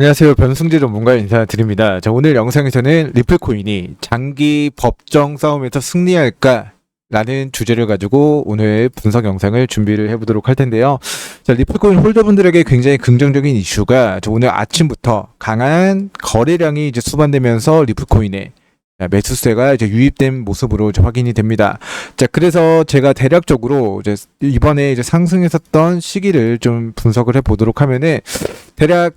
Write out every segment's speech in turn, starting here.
안녕하세요. 변승재 전문가 인사드립니다. 자, 오늘 영상에서는 리플코인이 장기 법정 싸움에서 승리할까? 라는 주제를 가지고 오늘 분석 영상을 준비를 해보도록 할 텐데요. 자, 리플코인 홀더분들에게 굉장히 긍정적인 이슈가 저 오늘 아침부터 강한 거래량이 이제 수반되면서 리플코인에 자, 매수세가 이제 유입된 모습으로 이제 확인이 됩니다. 자, 그래서 제가 대략적으로 이제 이번에 이제 상승했었던 시기를 좀 분석을 해 보도록 하면은 대략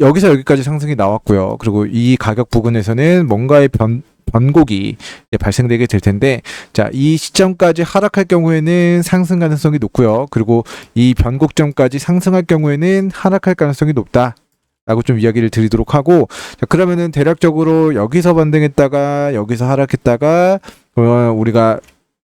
여기서 여기까지 상승이 나왔고요. 그리고 이 가격 부근에서는 뭔가의 변, 변곡이 발생되게 될 텐데, 자, 이 시점까지 하락할 경우에는 상승 가능성이 높고요. 그리고 이 변곡점까지 상승할 경우에는 하락할 가능성이 높다. 라고 좀 이야기를 드리도록 하고, 자, 그러면은 대략적으로 여기서 반등했다가, 여기서 하락했다가, 그러면 우리가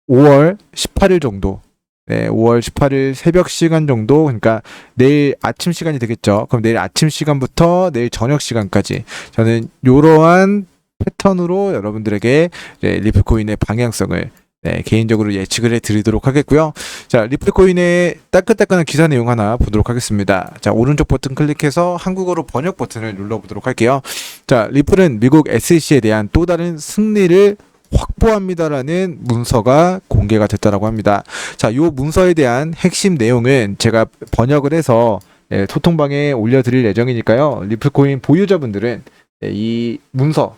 5월 18일 정도, 네, 5월 18일 새벽 시간 정도, 그러니까 내일 아침 시간이 되겠죠. 그럼 내일 아침 시간부터 내일 저녁 시간까지 저는 이러한 패턴으로 여러분들에게 리플코인의 방향성을 네, 개인적으로 예측을 해드리도록 하겠고요. 자, 리플코인의 따끈따끈한 기사 내용 하나 보도록 하겠습니다. 자, 오른쪽 버튼 클릭해서 한국어로 번역 버튼을 눌러보도록 할게요. 자, 리플은 미국 SEC에 대한 또 다른 승리를 확보합니다라는 문서가 공개가 됐다라고 합니다. 자, 요 문서에 대한 핵심 내용은 제가 번역을 해서 예, 소통방에 올려드릴 예정이니까요. 리플코인 보유자분들은 예, 이 문서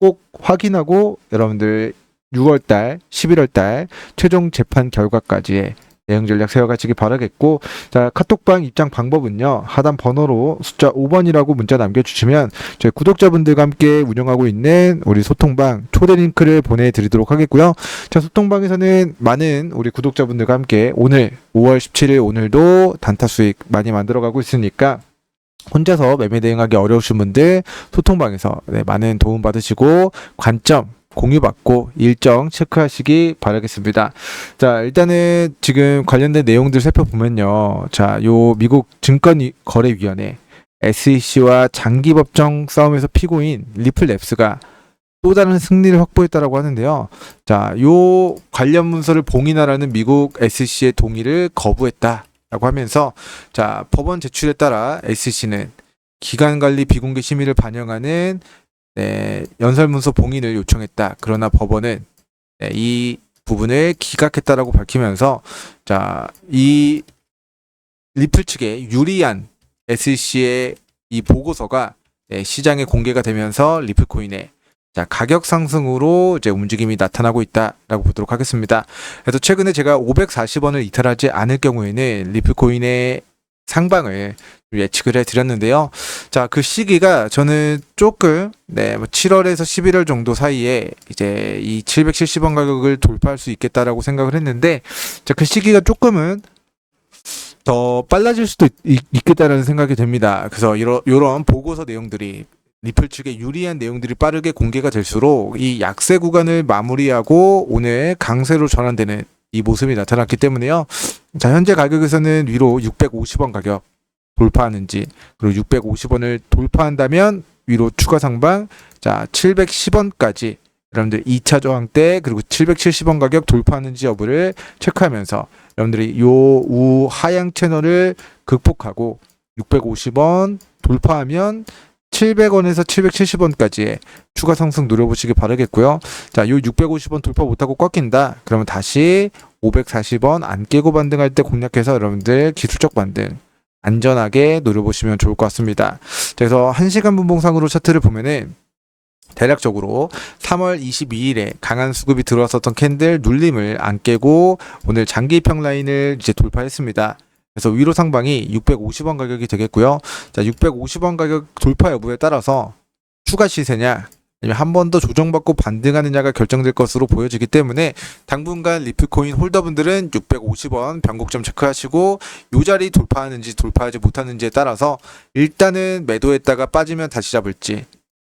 꼭 확인하고 여러분들 6월달, 11월달 최종 재판 결과까지의 대응 전략 세워가시기 바라겠고 자 카톡방 입장 방법은요. 하단 번호로 숫자 5번이라고 문자 남겨주시면 저희 구독자분들과 함께 운영하고 있는 우리 소통방 초대 링크를 보내드리도록 하겠고요. 자 소통방에서는 많은 우리 구독자분들과 함께 오늘 5월 17일 오늘도 단타 수익 많이 만들어가고 있으니까 혼자서 매매 대응하기 어려우신 분들 소통방에서 네, 많은 도움 받으시고 관점 공유받고 일정 체크하시기 바라겠습니다. 자, 일단은 지금 관련된 내용들 살펴보면요. 자, 요 미국 증권거래위원회 SEC와 장기 법정 싸움에서 피고인 리플랩스가 또 다른 승리를 확보했다라고 하는데요. 자, 요 관련 문서를 봉인하라는 미국 SEC의 동의를 거부했다라고 하면서 자, 법원 제출에 따라 SEC는 기간 관리 비공개 심의를 반영하는 네, 연설문서 봉인을 요청했다. 그러나 법원은 네, 이 부분을 기각했다라고 밝히면서 자, 이 리플 측에 유리한 SEC의 이 보고서가 네, 시장에 공개가 되면서 리플코인의 자, 가격 상승으로 이제 움직임이 나타나고 있다라고 보도록 하겠습니다. 그래서 최근에 제가 540원을 이탈하지 않을 경우에는 리플코인의 상방을 예측을 해 드렸는데요. 자, 그 시기가 저는 조금 네, 뭐 7월에서 11월 정도 사이에 이제 이 770원 가격을 돌파할 수 있겠다라고 생각을 했는데 자, 그 시기가 조금은 더 빨라질 수도 있, 있겠다라는 생각이 됩니다. 그래서 이런 이런 보고서 내용들이 리플 측의 유리한 내용들이 빠르게 공개가 될수록 이 약세 구간을 마무리하고 오늘 강세로 전환되는 이 모습이 나타났기 때문에요. 자, 현재 가격에서는 위로 650원 가격 돌파하는지 그리고 650원을 돌파한다면 위로 추가 상방 자 710원까지 여러분들 2차 저항 때 그리고 770원 가격 돌파하는지 여부를 체크하면서 여러분들이 요 우 하향 채널을 극복하고 650원 돌파하면 700원에서 770원까지의 추가 상승 노려보시기 바라겠고요. 자, 요 650원 돌파 못하고 꺾인다. 그러면 다시 540원 안 깨고 반등할 때 공략해서 여러분들 기술적 반등 안전하게 노려보시면 좋을 것 같습니다. 그래서 1시간 분봉상으로 차트를 보면은 대략적으로 3월 22일에 강한 수급이 들어왔었던 캔들 눌림을 안 깨고 오늘 장기 평 라인을 이제 돌파했습니다. 그래서 위로 상방이 650원 가격이 되겠고요. 자, 650원 가격 돌파 여부에 따라서 추가 시세냐 아니면 한 번 더 조정받고 반등하느냐가 결정될 것으로 보여지기 때문에 당분간 리플코인 홀더분들은 650원 변곡점 체크하시고 요 자리 돌파하는지 돌파하지 못하는지에 따라서 일단은 매도했다가 빠지면 다시 잡을지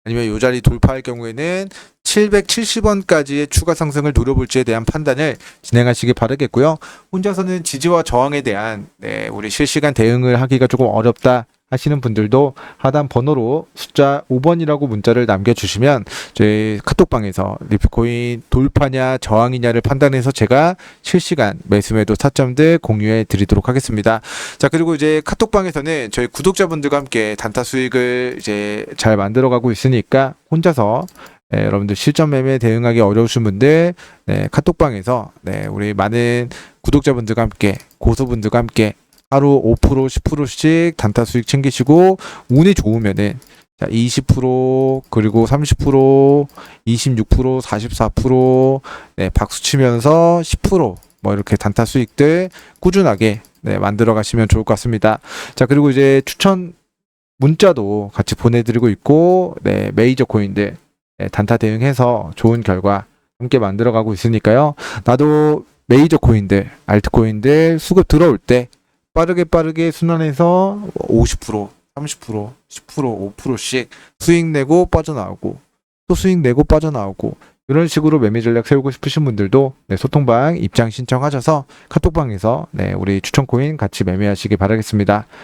아니면 요 자리 돌파할 경우에는 770원까지의 추가 상승을 노려볼지에 대한 판단을 진행하시기 바라겠고요. 혼자서는 지지와 저항에 대한 네, 우리 실시간 대응을 하기가 조금 어렵다. 하시는 분들도 하단 번호로 숫자 5번이라고 문자를 남겨주시면 저희 카톡방에서 리플코인 돌파냐 저항이냐를 판단해서 제가 실시간 매수매도 타점들 공유해 드리도록 하겠습니다. 자 그리고 이제 카톡방에서는 저희 구독자분들과 함께 단타 수익을 이제 잘 만들어가고 있으니까 혼자서 네, 여러분들 실전 매매 대응하기 어려우신 분들 네, 카톡방에서 네, 우리 많은 구독자분들과 함께 고소분들과 함께 하루 5% 10%씩 단타 수익 챙기시고 운이 좋으면은 자, 20% 그리고 30% 26% 44% 네, 박수 치면서 10%뭐 이렇게 단타 수익들 꾸준하게 네, 만들어 가시면 좋을 것 같습니다. 자, 그리고 이제 추천 문자도 같이 보내드리고 있고, 네, 메이저 코인들 네, 단타 대응해서 좋은 결과 함께 만들어 가고 있으니까요. 나도 메이저 코인들, 알트 코인들 수급 들어올 때 빠르게 빠르게 순환해서 50%, 30%, 10%, 5%씩 수익 내고 빠져나오고 또 수익 내고 빠져나오고 이런 식으로 매매 전략 세우고 싶으신 분들도 네, 소통방 입장 신청하셔서 카톡방에서 네, 우리 추천 코인 같이 매매하시기 바라겠습니다.